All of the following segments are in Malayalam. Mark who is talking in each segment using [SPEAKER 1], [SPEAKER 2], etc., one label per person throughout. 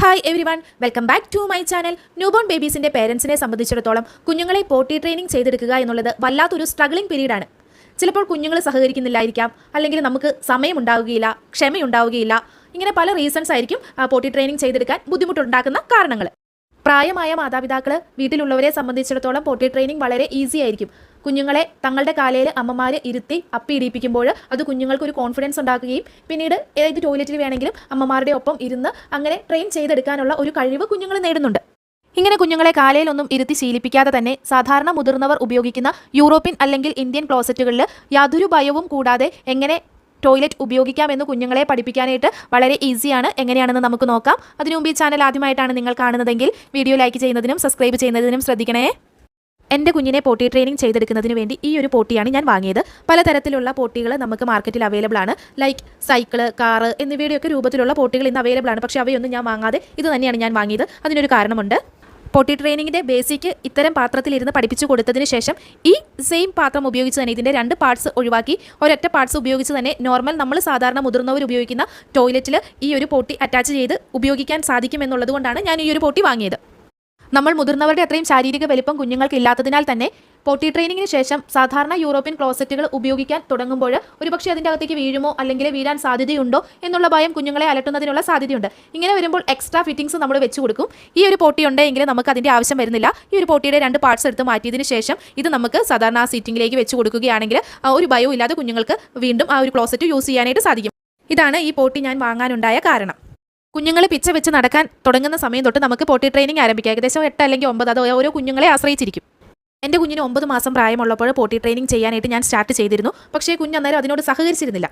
[SPEAKER 1] Hi everyone welcome back to my channel newborn ബേബീസിന്റെ പേരൻസിനെ സംബന്ധിച്ചിടത്തോളം കുഞ്ഞുങ്ങളെ പോട്ടി ട്രെയിനിങ് ചെയ്തെടുക്കുക എന്നുള്ളത് വല്ലാത്തൊരു സ്ട്രഗ്ലിംഗ് പീരീഡാണ് ചിലപ്പോൾ കുഞ്ഞുങ്ങൾ സഹകരിക്കുന്നില്ലായിരിക്കാം അല്ലെങ്കിൽ നമുക്ക് സമയമുണ്ടാവുകയില്ല ക്ഷമയുണ്ടാവുകയില്ല. ഇങ്ങനെ പല റീസൺസ് ആയിരിക്കും പോട്ടി ട്രെയിനിങ് ചെയ്തെടുക്കാൻ ബുദ്ധിമുട്ടുണ്ടാക്കുന്ന കാരണങ്ങൾ. പ്രായമായ മാതാപിതാക്കൾ വീട്ടിലുള്ളവരെ സംബന്ധിച്ചിടത്തോളം പോട്ടി ട്രെയിനിങ് വളരെ ഈസി ആയിരിക്കും. കുഞ്ഞുങ്ങളെ തങ്ങളുടെ കാലയിൽ അമ്മമാർ ഇരുത്തി അപ്പി ഇടിപ്പിക്കുമ്പോൾ അത് കുഞ്ഞുങ്ങൾക്ക് ഒരു കോൺഫിഡൻസ് ഉണ്ടാക്കുകയും പിന്നീട് ഏത് ടോയ്ലറ്റിൽ വേണമെങ്കിലും അമ്മമാരുടെ ഒപ്പം ഇരുന്ന് അങ്ങനെ ട്രെയിൻ ചെയ്തെടുക്കാനുള്ള ഒരു കഴിവ് കുഞ്ഞുങ്ങൾ നേടുന്നുണ്ട്. ഇങ്ങനെ കുഞ്ഞുങ്ങളെ കാലയിലൊന്നും ഇരുത്തി ശീലിപ്പിക്കാതെ തന്നെ സാധാരണ മുതിർന്നവർ ഉപയോഗിക്കുന്ന യൂറോപ്യൻ അല്ലെങ്കിൽ ഇന്ത്യൻ ക്ലോസറ്റുകളിൽ യാതൊരു ഭയവും കൂടാതെ എങ്ങനെ ടോയ്ലറ്റ് ഉപയോഗിക്കാമെന്ന് കുഞ്ഞുങ്ങളെ പഠിപ്പിക്കാനായിട്ട് വളരെ ഈസിയാണ് എങ്ങനെയാണെന്ന് നമുക്ക് നോക്കാം. അതിനുമുമ്പ് ഈ ചാനൽ ആദ്യമായിട്ടാണ് നിങ്ങൾ കാണുന്നതെങ്കിൽ വീഡിയോ ലൈക്ക് ചെയ്യുന്നതിനും സബ്സ്ക്രൈബ് ചെയ്യുന്നതിനും ശ്രദ്ധിക്കണേ. എന്റെ കുഞ്ഞിനെ പോട്ടി ട്രെയിനിങ് ചെയ്തെടുക്കുന്നതിന് വേണ്ടി ഈ ഒരു പോട്ടിയാണ് ഞാൻ വാങ്ങിയത്. പലതരത്തിലുള്ള പോട്ടികൾ നമുക്ക് മാർക്കറ്റിൽ അവൈലബിൾ ആണ്. ലൈക്ക് സൈക്കിൾ കാറ് എന്നിവയുടെയൊക്കെ രൂപത്തിലുള്ള പോട്ടികൾ ഇന്ന് അവൈലബിൾ ആണ്. പക്ഷേ അവയൊന്നും ഞാൻ വാങ്ങാതെ ഇത് തന്നെയാണ് ഞാൻ വാങ്ങിയത്. അതിനൊരു കാരണമുണ്ട്. പോട്ടി ട്രെയിനിങ്ങിന്റെ ബേസിക് ഇത്തരം പാത്രത്തിലിരുന്ന് പഠിപ്പിച്ചു കൊടുത്തതിന് ശേഷം ഈ സെയിം പാത്രം ഉപയോഗിച്ച് തന്നെ ഇതിന്റെ രണ്ട് പാർട്സ് ഒഴിവാക്കി. ഒരൊറ്റ പാർട്സ് ഉപയോഗിച്ച് തന്നെ നോർമൽ നമ്മൾ സാധാരണ മുതിർന്നവർ ഉപയോഗിക്കുന്ന ടോയ്ലറ്റിൽ ഈ ഒരു പോട്ടി അറ്റാച്ച് ചെയ്ത് ഉപയോഗിക്കാൻ സാധിക്കും എന്നുള്ളത് കൊണ്ടാണ് ഞാൻ ഈ ഒരു പോട്ടി വാങ്ങിയത്. നമ്മൾ മുതിർന്നവരുടെ അത്രയും ശാരീരിക വലിപ്പം കുഞ്ഞുങ്ങൾക്ക് ഇല്ലാത്തതിനാൽ തന്നെ പോട്ടി ട്രെയിനിങ്ങിന് ശേഷം സാധാരണ യൂറോപ്യൻ ക്ലോസറ്റുകൾ ഉപയോഗിക്കാൻ തുടങ്ങുമ്പോൾ ഒരുപക്ഷെ അതിന്റെ അകത്തേക്ക് വീഴുമോ അല്ലെങ്കിൽ വീഴാൻ സാധ്യതയുണ്ടോ എന്നുള്ള ഭയം കുഞ്ഞുങ്ങളെ അലട്ടുന്നതിനുള്ള സാധ്യതയുണ്ട്. ഇങ്ങനെ വരുമ്പോൾ എക്സ്ട്രാ ഫിറ്റിംഗ്സ് നമ്മൾ വെച്ച് കൊടുക്കും. ഈ ഒരു പോട്ടി ഉണ്ടെങ്കിൽ നമുക്ക് അതിന്റെ ആവശ്യം വരുന്നില്ല. ഈ ഒരു പോട്ടിയുടെ രണ്ട് പാർട്സ് എടുത്ത് മാറ്റിയതിന് ശേഷം ഇത് നമുക്ക് സാധാരണ സീറ്റിംഗിലേക്ക് വെച്ച് കൊടുക്കുകയാണെങ്കിൽ ഒരു ഭയവും ഇല്ലാതെ കുഞ്ഞുങ്ങൾക്ക് വീണ്ടും ആ ഒരു ക്ലോസറ്റ് യൂസ് ചെയ്യാനായിട്ട് സാധിക്കും. ഇതാണ് ഈ പോട്ടി ഞാൻ വാങ്ങാനുണ്ടായ കാരണം. കുഞ്ഞുങ്ങൾ പിച്ച വെച്ച് നടക്കാൻ തുടങ്ങുന്ന സമയം തൊട്ട് നമുക്ക് പോട്ടി ട്രെയിനിങ് ആരംഭിക്കാം. ഏകദേശം എട്ട് അല്ലെങ്കിൽ ഒമ്പത് അത് ഓരോ കുഞ്ഞുങ്ങളെ ആശ്രയിച്ചിരിക്കും. എന്റെ കുഞ്ഞിന് ഒമ്പത് മാസം പ്രായമുള്ളപ്പോൾ പോട്ടി ട്രെയിനിങ് ചെയ്യാനായിട്ട് ഞാൻ സ്റ്റാർട്ട് ചെയ്തിരുന്നു. പക്ഷേ കുഞ്ഞ് അന്നേരം അതിനോട് സഹകരിച്ചിരുന്നില്ല.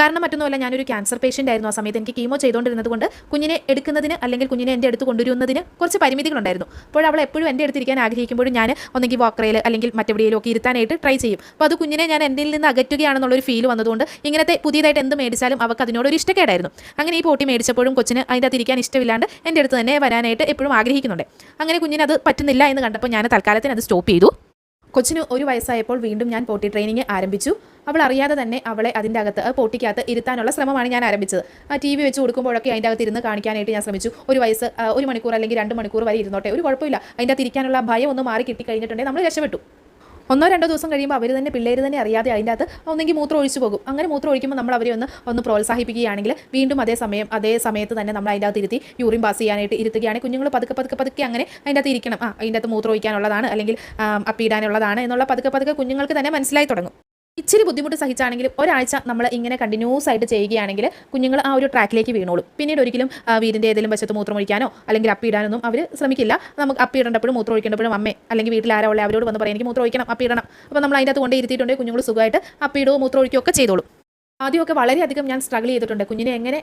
[SPEAKER 1] കാരണം മറ്റൊന്നുമല്ല ഞാനൊരു ക്യാൻസർ പേഷ്യന്റ് ആയിരുന്നു ആ സമയത്ത്. എനിക്ക് കീമോ ചെയ്തുകൊണ്ടിരുന്നത് കൊണ്ട് കുഞ്ഞിനെ എടുക്കുന്നതിന് അല്ലെങ്കിൽ കുഞ്ഞിനെ എന്റെ അടുത്ത് കൊണ്ടുവരുന്നതിന് കുറച്ച് പരിമിതികളുണ്ടായിരുന്നു. അപ്പോൾ അവൾ എപ്പോഴും എന്റെ അടുത്തിരിക്കാൻ ആഗ്രഹിക്കുമ്പോഴും ഞാൻ ഒന്നെങ്കിൽ വാക്കറയിൽ അല്ലെങ്കിൽ മറ്റെവിടെയെങ്കിലും ഒക്കെ ഇരുത്താനായിട്ട് ട്രൈ ചെയ്യും. അപ്പോൾ അത് കുഞ്ഞിനെ ഞാൻ എന്റെ നിന്ന് അകറ്റുകയാണെന്നുള്ളൊരു ഫീൽ വന്നതുകൊണ്ട് ഇങ്ങനത്തെ പുതിയതായിട്ട് എന്ത് മേടിച്ചാലും അവൾക്ക് അതിനോടൊരു ഇഷ്ടക്കേടായിരുന്നു. അങ്ങനെ ഈ പോട്ടി മേടിച്ചപ്പോഴും കൊച്ചിന് അതിന്റെ അകത്ത് ഇരിക്കാൻ ഇഷ്ടമില്ലാണ്ട് എന്റെ അടുത്ത് തന്നെ വരാനായിട്ട് എപ്പോഴും ആഗ്രഹിക്കുന്നുണ്ട്. അങ്ങനെ കുഞ്ഞിന് അത് പറ്റുന്നില്ല എന്ന് കണ്ടപ്പോൾ ഞാൻ തൽക്കാലത്തിന് അത് സ്റ്റോപ്പ് ചെയ്തു. കൊച്ചിന് ഒരു വയസ്സായപ്പോൾ വീണ്ടും ഞാൻ പോട്ടി ട്രെയിനിങ് ആരംഭിച്ചു. അവൾ അറിയാതെ തന്നെ അവളെ അതിന്റെ അകത്ത് പൊട്ടിക്കകത്ത് ഇരുത്താനുള്ള ശ്രമമാണ് ഞാൻ ആരംഭിച്ചത്. ആ ടി വി വെച്ച് കൊടുക്കുമ്പോഴൊക്കെ അതിന്റെ അകത്ത് ഇരുന്ന് കാണിക്കാനായിട്ട് ഞാൻ ശ്രമിച്ചു. ഒരു വയസ്സ് ഒരു മണിക്കൂർ അല്ലെങ്കിൽ രണ്ട് മണിക്കൂർ വരെ ഇരുന്നോട്ടെ ഒരു കുഴപ്പമില്ല. അതിന്റെ അകത്ത് ഇരിക്കാനുള്ള ഭയം ഒന്ന് മാറി കിട്ടി കഴിഞ്ഞിട്ടുണ്ടെങ്കിൽ നമ്മൾ രക്ഷപ്പെട്ടു. ഒന്നോ രണ്ടോ ദിവസം കഴിയുമ്പോൾ അവർ തന്നെ പിള്ളേർ തന്നെ അറിയാതെ അതിന്റെ അകത്ത് ഒന്നെങ്കിൽ മൂത്രം ഒഴിച്ചു പോകും. അങ്ങനെ മൂത്രം ഒഴിക്കുമ്പോൾ നമ്മൾ അവരെ ഒന്ന് ഒന്ന് പ്രോത്സാഹിപ്പിക്കുകയാണെങ്കിൽ വീണ്ടും അതേ സമയം അതേ സമയത്ത് തന്നെ നമ്മൾ അതിന്റെ അകത്ത് ഇരുത്തി യൂറിൻ പാസ് ചെയ്യാനായിട്ട് ഇരുത്തുകയാണെങ്കിൽ കുഞ്ഞുങ്ങൾ പതുക്കെ പതുക്കെ പതുക്കെ അങ്ങനെ അതിന്റെ അകത്ത് ഇരിക്കണം. ആ അതിന്റെ അകത്ത് മൂത്രം ഒഴിക്കാനുള്ളതാണ് അല്ലെങ്കിൽ അപ്പിടാനുള്ളതാണ് എന്നുള്ള പതുക്കെ പതുക്കെ കുഞ്ഞുങ്ങൾക്ക് തന്നെ മനസ്സിലായി തുടങ്ങും. ഇച്ചിരി ബുദ്ധിമുട്ട് സഹിച്ചാണെങ്കിലും ഒരാഴ്ച നമ്മൾ ഇങ്ങനെ കണ്ടിന്യൂസ് ആയിട്ട് ചെയ്യുകയാണെങ്കിൽ കുഞ്ഞുങ്ങൾ ആ ഒരു ട്രാക്കിലേക്ക് വീണോളും. പിന്നീട് ഒരിക്കലും വീടിന്റെ ഏതെങ്കിലും വശത്ത് മൂത്രം ഒഴിക്കാനോ അല്ലെങ്കിൽ അപ്പിയിടാനൊന്നും അവർ ശ്രമിക്കില്ല. നമുക്ക് അപ്പിയിടേണ്ടപ്പോഴും മൂത്രം ഒഴിക്കേണ്ടപ്പോഴും അമ്മേ അല്ലെങ്കിൽ വീട്ടിൽ ആരോ ഉള്ള അവരോട് വന്ന് പറയാം എനിക്ക് മൂത്രം ഒഴിക്കണം അപ്പിയിടണം അപ്പോൾ നമ്മൾ അതിന്റെ അകത്ത് കൊണ്ട് ഇരുത്തിയിട്ടുണ്ടെങ്കിൽ കുഞ്ഞുങ്ങൾ സുഖമായിട്ട് അപ്പിയിടുകയോ മൂത്രം ഒഴിക്കുകയോ ഒക്കെ ചെയ്തോളും. ആദ്യമൊക്കെ വളരെയധികം ഞാൻ സ്ട്രഗിൾ ചെയ്തിട്ടുണ്ട് കുഞ്ഞിനെ എങ്ങനെ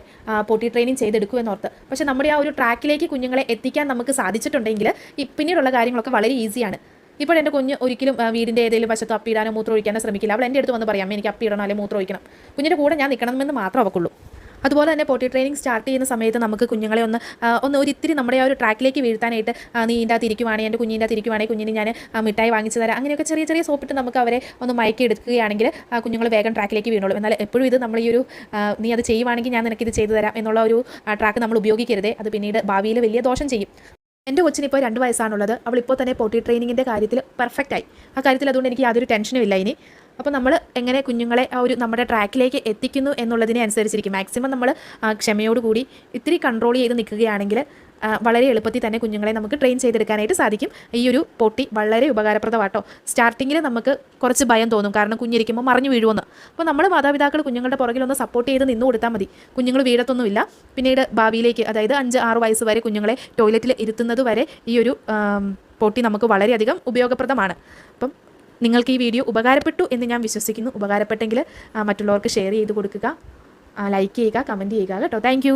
[SPEAKER 1] പൊട്ടി ട്രെയിനിങ് ചെയ്തെടുക്കും എന്നോർത്ത്. പക്ഷേ നമ്മുടെ ആ ഒരു ട്രാക്കിലേക്ക് കുഞ്ഞുങ്ങളെ എത്തിക്കാൻ നമുക്ക് സാധിച്ചിട്ടുണ്ടെങ്കിൽ പിന്നീടുള്ള കാര്യങ്ങളൊക്കെ വളരെ ഈസിയാണ് ഇപ്പോൾ എന്റെ കുഞ്ഞ് ഒരിക്കലും വീടിന്റെ ഏതെങ്കിലും വശത്ത് അപ്പിയിടാനോ മൂത്രം ഒഴിക്കാനോ ശ്രമിക്കില്ല. അവൾ എന്റെ അടുത്ത് വന്ന് പറയാം എനിക്ക് അപ്പിയിടണം അല്ലെങ്കിൽ മൂത്രം ഒഴിക്കണം. കുഞ്ഞിന്റെ കൂടെ ഞാൻ നിൽക്കണമെന്ന് മാത്രം അവക്കുള്ളൂ അതുപോലെ തന്നെ പോട്ടി ട്രെയിനിങ് സ്റ്റാർട്ട് ചെയ്യുന്ന സമയത്ത് നമുക്ക് കുഞ്ഞുങ്ങളെ ഒന്ന് ഒന്ന് ഒരിത്തിരി നമ്മുടെ ആ ഒരു ട്രാക്കിലേക്ക് വീഴ്ത്താനായിട്ട് നീ ഇതിന്റെ അകത്ത് ഇരിക്കുവാണെങ്കിൽ എന്റെ കുഞ്ഞിന്റെ അകത്ത് ഇരിക്കുവാണെങ്കിൽ കുഞ്ഞിന് ഞാൻ മിഠായി വാങ്ങിച്ചു തരാം. അങ്ങനെയൊക്കെ ചെറിയ ചെറിയ സോപ്പിട്ട് നമുക്ക് അവരെ ഒന്ന് മയക്കി എടുക്കുകയാണെങ്കിൽ കുഞ്ഞുങ്ങൾ വേഗം ട്രാക്കിലേക്ക് വീണോളും. എന്നാൽ എപ്പോഴും ഇത് നമ്മൾ ഈ ഒരു നീ അത് ചെയ്യുവാണെങ്കിൽ ഞാൻ നിനക്കിത് ചെയ്തു തരാം എന്നുള്ള ഒരു ട്രാക്ക് നമ്മൾ ഉപയോഗിക്കരുതേ. അത് പിന്നീട് ഭാവിയിൽ വലിയ ദോഷം ചെയ്യും. എന്റെ കൊച്ചിന് ഇപ്പോൾ രണ്ട് വയസ്സാണുള്ളത്. അവൾ ഇപ്പോൾ തന്നെ പോട്ടി ട്രെയിനിങ്ങിന്റെ കാര്യത്തിൽ പെർഫെക്റ്റ് ആയി. ആ കാര്യത്തിൽ അതുകൊണ്ട് എനിക്ക് യാതൊരു ടെൻഷനും ഇല്ല ഇനി. അപ്പോൾ നമ്മൾ എങ്ങനെ കുഞ്ഞുങ്ങളെ ആ ഒരു നമ്മുടെ ട്രാക്കിലേക്ക് എത്തിക്കുന്നു എന്നുള്ളതിനെ അനുസരിച്ചിരിക്കും. മാക്സിമം നമ്മൾ ക്ഷമയോടുകൂടി ഇത്തിരി കൺട്രോൾ ചെയ്ത് നിൽക്കുകയാണെങ്കിൽ വളരെ എളുപ്പത്തിൽ തന്നെ കുഞ്ഞുങ്ങളെ നമുക്ക് ട്രെയിൻ ചെയ്തെടുക്കാനായിട്ട് സാധിക്കും. ഈ ഒരു പൊട്ടി വളരെ ഉപകാരപ്രദമാട്ടോ. സ്റ്റാർട്ടിങ്ങിൽ നമുക്ക് കുറച്ച് ഭയം തോന്നും. കാരണം കുഞ്ഞിരിക്കുമ്പോൾ മറിഞ്ഞു വീഴുമെന്ന് അപ്പോൾ നമ്മൾ മാതാപിതാക്കൾ കുഞ്ഞുങ്ങളുടെ പുറകിൽ ഒന്ന് സപ്പോർട്ട് ചെയ്ത് നിന്ന് കൊടുത്താൽ മതി. കുഞ്ഞുങ്ങൾ വീഴത്തൊന്നുമില്ല. പിന്നീട് ഭാവിയിലേക്ക് അതായത് അഞ്ച് ആറ് വയസ്സ് വരെ കുഞ്ഞുങ്ങളെ ടോയ്ലറ്റിൽ ഇരുത്തുന്നത് വരെ ഈ ഒരു പൊട്ടി നമുക്ക് വളരെയധികം ഉപയോഗപ്രദമാണ്. അപ്പം നിങ്ങൾക്ക് ഈ വീഡിയോ ഉപകാരപ്പെട്ടു എന്ന് ഞാൻ വിശ്വസിക്കുന്നു. ഉപകാരപ്പെട്ടെങ്കിൽ മറ്റുള്ളവർക്ക് ഷെയർ ചെയ്ത് കൊടുക്കുക. ലൈക്ക് ചെയ്യുക കമന്റ് ചെയ്യുക കേട്ടോ. താങ്ക്